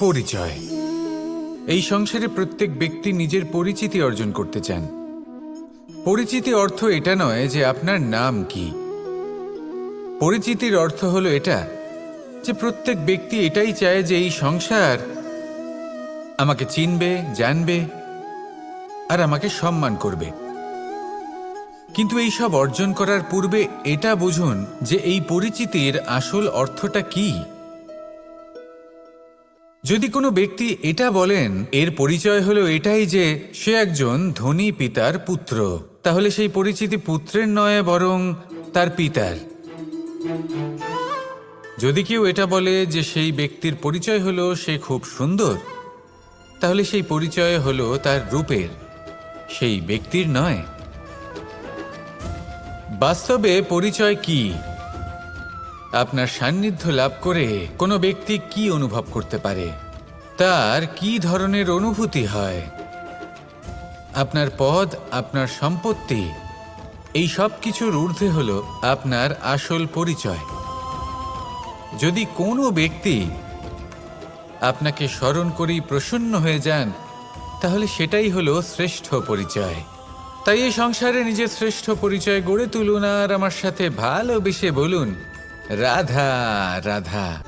পরিচয়। এই সংসারে প্রত্যেক ব্যক্তি নিজের পরিচিতি অর্জন করতে চান। পরিচিতি অর্থ এটা নয় যে আপনার নাম কি। পরিচিতির অর্থ হলো এটা, যে প্রত্যেক ব্যক্তি এটাই চায় যে এই সংসার আমাকে চিনবে, জানবে আর আমাকে সম্মান করবে। কিন্তু এই সব অর্জন করার পূর্বে এটা বুঝুন যে এই পরিচিতির আসল অর্থটা কি। যদি কোনো ব্যক্তি এটা বলেন, এর পরিচয় হলো এটাই যে সে একজন ধনী পিতার পুত্র। তাহলে সেই পরিচিতি পুত্রের নয়, বরং তার পিতার। যদি কেউ এটা বলে যে সেই ব্যক্তির পরিচয় হলো সে খুব সুন্দর, তাহলে সেই পরিচয় হলো তার রূপের, সেই ব্যক্তির নয়। বাস্তবে পরিচয় কি? আপনার সান্নিধ্য লাভ করে কোনো ব্যক্তি কি অনুভব করতে পারে? তার কি ধরনের অনুভূতি হয়? আপনার পদ, আপনার সম্পত্তি, এই সব কিছুর ঊর্ধ্বে হল আপনার আসল পরিচয়। যদি কোনো ব্যক্তি আপনাকে স্মরণ করেই প্রসন্ন হয়ে যান, তাহলে সেটাই হলো শ্রেষ্ঠ পরিচয়। তাই এই সংসারে নিজের শ্রেষ্ঠ পরিচয় গড়ে তুলুন আর আমার সাথে ভালোবেসে বলুন राधा राधा।